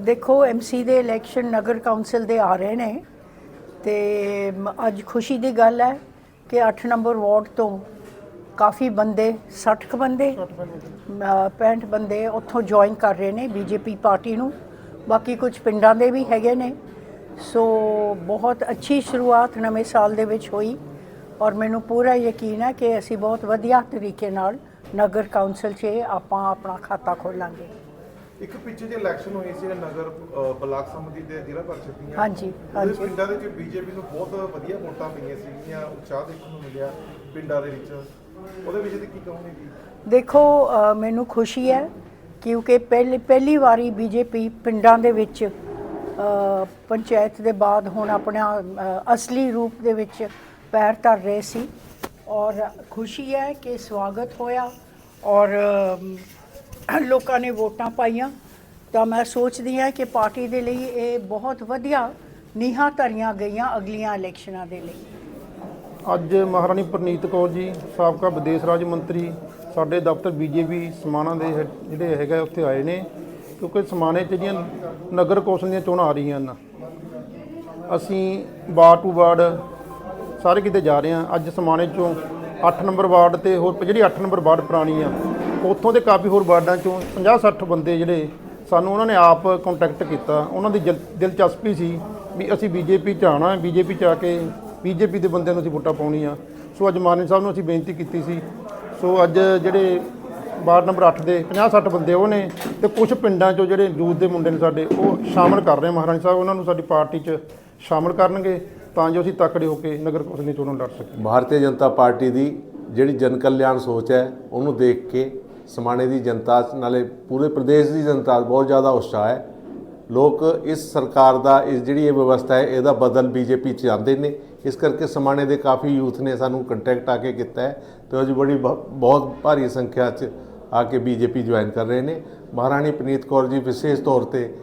ਦੇਖੋ ਐਮਸੀ ਦੇ ਇਲੈਕਸ਼ਨ ਨਗਰ ਕੌਂਸਲ ਦੇ ਆ ਰਹੇ ਨੇ ਤੇ ਅੱਜ ਖੁਸ਼ੀ ਦੀ ਗੱਲ ਹੈ ਕਿ 8 ਨੰਬਰ ਵਾਰਡ ਤੋਂ ਕਾਫੀ ਬੰਦੇ 60 ਕੁ ਬੰਦੇ ਅ, 65 ਬੰਦੇ ਉੱਥੋਂ ਜੁਆਇਨ ਕਰ ਰਹੇ ਨੇ ਬੀਜੇਪੀ ਪਾਰਟੀ ਨੂੰ। ਬਾਕੀ ਕੁਝ ਪਿੰਡਾਂ ਦੇ ਵੀ ਹੈਗੇ ਨੇ। ਸੋ ਬਹੁਤ ਅੱਛੀ ਸ਼ੁਰੂਆਤ ਨਵੇਂ ਸਾਲ ਦੇ ਵਿੱਚ ਹੋਈ ਔਰ ਮੈਨੂੰ ਪੂਰਾ ਯਕੀਨ ਹੈ ਕਿ ਅਸੀਂ ਬਹੁਤ ਵਧੀਆ ਤਰੀਕੇ ਨਾਲ ਨਗਰ ਕੌਂਸਲ 'ਚ ਆਪਾਂ ਆਪਣਾ ਖਾਤਾ ਖੋਲਾਂਗੇ। ਇੱਕ ਪਿੱਛੇ ਜੇ ਇਲੈਕਸ਼ਨ ਹੋਈ ਸੀ ਨਗਰ ਅ, ਬਲਾਕ ਸਮਿਤੀ ਦੇ ਜ਼ਿਲ੍ਹਾ ਪਰਿਸ਼ਦ ਦੀਆਂ। ਹਾਂਜੀ, ਉਹਦੇ ਹਾਂਜੀ। ਪਿੰਡਾਂ ਦੇ ਵਿੱਚ ਬੀਜੇਪੀ ਨੂੰ ਬਹੁਤ ਵਧੀਆ ਵੋਟਾਂ ਪਈਆਂ ਸੀਗੀਆਂ ਉਤਸ਼ਾਹ ਦੇਖਣ ਨੂੰ ਮਿਲਿਆ ਪਿੰਡਾਂ ਦੇ ਵਿੱਚ। ਉਹਦੇ ਵਿੱਚ ਤੇ ਕੀ ਕਹੋਗੇ ਜੀ? ਦੇਖੋ ਅ, ਮੈਨੂੰ ਖੁਸ਼ੀ ਹੈ ਕਿਉਂਕਿ ਪਹਿਲੀ ਪਹਿਲੀ ਵਾਰੀ ਬੀਜੇਪੀ ਪਿੰਡਾਂ ਦੇ ਵਿੱਚ ਅ, ਪੰਚਾਇਤ ਦੇ ਬਾਅਦ ਹੁਣ ਆਪਣਾ ਅ, ਅਸਲੀ ਰੂਪ ਦੇ ਵਿੱਚ ਪੈਰ ਧਰ ਰਹੇ ਸੀ। ਔਰ ਖੁਸ਼ੀ ਹੈ ਕਿ ਸਵਾਗਤ ਹੋਇਆ ਔਰ ਲੋਕਾਂ ਨੇ ਵੋਟਾਂ ਪਾਈਆਂ, ਤਾਂ ਮੈਂ ਸੋਚਦੀ ਹਾਂ ਕਿ ਪਾਰਟੀ ਦੇ ਲਈ ਇਹ ਬਹੁਤ ਵਧੀਆ ਨੀਹਾਂ ਧਰੀਆਂ ਗਈਆਂ ਅਗਲੀਆਂ ਇਲੈਕਸ਼ਨਾਂ ਦੇ ਲਈ। ਅੱਜ ਮਹਾਰਾਣੀ ਪ੍ਰਨੀਤ ਕੌਰ ਜੀ, ਸਾਬਕਾ ਵਿਦੇਸ਼ ਰਾਜ ਮੰਤਰੀ, ਸਾਡੇ ਦਫ਼ਤਰ ਬੀਜੇਪੀ ਸਮਾਣਾ ਦੇ ਹੈ- ਜਿਹੜੇ ਹੈਗਾ ਉੱਥੇ ਆਏ ਨੇ, ਕਿਉਂਕਿ ਸਮਾਣੇ 'ਚ ਜਿਹੜੀਆਂ ਨਗਰ ਕੌਂਸਲ ਦੀਆਂ ਚੋਣਾਂ ਆ ਰਹੀਆਂ ਹਨ। ਅਸੀਂ ਵਾਰਡ ਟੂ ਵਾਰਡ ਸਾਰੇ ਕਿਤੇ ਜਾ ਰਹੇ ਹਾਂ। ਅੱਜ ਸਮਾਣੇ 'ਚੋਂ 8 ਨੰਬਰ ਵਾਰਡ ਤੇ ਹੋਰ ਜਿਹੜੀ 8 ਨੰਬਰ ਵਾਰਡ ਪੁਰਾਣੀ ਆ ਉੱਥੋਂ ਦੇ ਕਾਫੀ ਹੋਰ ਵਾਰਡਾਂ 'ਚੋਂ 50 60 ਬੰਦੇ ਜਿਹੜੇ ਸਾਨੂੰ ਉਹਨਾਂ ਨੇ ਆਪ ਕੰਟੈਕਟ ਕੀਤਾ। ਉਹਨਾਂ ਦੀ ਦਿਲ- ਦਿਲਚਸਪੀ ਸੀ ਵੀ ਅਸੀਂ ਬੀਜੇਪੀ 'ਚ ਆਉਣਾ ਬੀਜੇਪੀ 'ਚ ਆ ਕੇ ਬੀਜੇਪੀ ਦੇ ਬੰਦਿਆਂ ਨੂੰ ਅਸੀਂ ਵੋਟਾਂ ਪਾਉਣੀਆਂ। ਸੋ ਅੱਜ ਮਾਨ ਸਾਹਿਬ ਨੂੰ ਅਸੀਂ ਬੇਨਤੀ ਕੀਤੀ ਸੀ। ਸੋ ਅੱਜ ਜਿਹੜੇ ਵਾਰਡ ਨੰਬਰ 8 ਦੇ 50 60 ਬੰਦੇ ਉਹ ਨੇ ਤੇ ਕੁਝ ਪਿੰਡਾਂ 'ਚੋਂ ਜਿਹੜੇ ਯੂਥ ਦੇ ਮੁੰਡੇ ਨੇ ਸਾਡੇ, ਉਹ ਸ਼ਾਮਲ ਕਰ ਰਹੇ ਮਹਾਰਾਣੀ ਸਾਹਿਬ, ਉਹਨਾਂ ਨੂੰ ਸਾਡੀ ਪਾਰਟੀ 'ਚ ਸ਼ਾਮਲ ਕਰਨਗੇ ਤਾਂ ਜੋ ਅਸੀਂ ਤਕੜੇ ਹੋ ਕੇ ਨਗਰ ਕੌਂਸਲ ਦੀਆਂ ਚੋਣਾਂ ਲੜ ਸਕੀਏ। ਭਾਰਤੀ ਜਨਤਾ ਪਾਰਟੀ ਦੀ ਜਿਹੜੀ ਜਨ ਕਲਿਆਣ ਸੋਚ ਹੈ, ਉਹਨੂੰ ਦੇਖ ਕੇ ਸਮਾਣੇ ਦੀ ਜਨਤਾ, ਨਾਲੇ ਪੂਰੇ ਪ੍ਰਦੇਸ਼ ਦੀ ਜਨਤਾ ਬਹੁਤ ਜ਼ਿਆਦਾ ਉਤਸ਼ਾਹ ਹੈ। ਲੋਕ ਇਸ ਸਰਕਾਰ ਦਾ, ਇਸ ਜਿਹੜੀ ਇਹ ਵਿਵਸਥਾ ਹੈ, ਇਹਦਾ ਬਦਲ ਬੀਜੇਪੀ ਚ ਆਉਂਦੇ ਨੇ। ਇਸ ਕਰਕੇ ਸਮਾਣੇ ਦੇ ਕਾਫੀ ਯੂਥ ਨੇ ਸਾਨੂੰ ਕੰਟੈਕਟ ਆ ਕੇ ਕੀਤਾ ਹੈ। ਤੇ ਅੱਜ ਬੜੀ ਬ- ਬਹੁਤ ਭਾਰੀ ਸੰਖਿਆ ਚ ਆ ਕੇ ਬੀਜੇਪੀ ਜੁਆਇਨ ਕਰ ਰਹੇ ਨੇ। ਮਹਾਰਾਣੀ ਪਨੀਤ ਕੌਰ ਜੀ ਵਿਸ਼ੇਸ਼ ਤੌਰ ਤੇ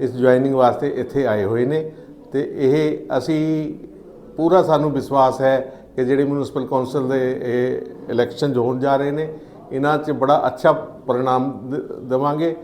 ਇਸ ਜੁਆਇਨਿੰਗ ਵਾਸਤੇ ਇੱਥੇ ਆਏ ਹੋਏ ਨੇ। ਤੇ ਇਹ ਅਸੀਂ, ਪੂਰਾ ਸਾਨੂੰ ਵਿਸ਼ਵਾਸ ਹੈ ਕਿ ਜਿਹੜੇ ਮਿਊਨਿਸਪਲ ਕੌਂਸਲ ਦੇ ਇਹ ਇਲੈਕਸ਼ਨ ਹੋਣ ਜਾ ਰਹੇ ਨੇ। ਇਹਨਾਂ 'ਚ ਬੜਾ ਅੱਛਾ ਪਰਿਣਾਮ ਦ- ਦੇਵਾਂਗੇ।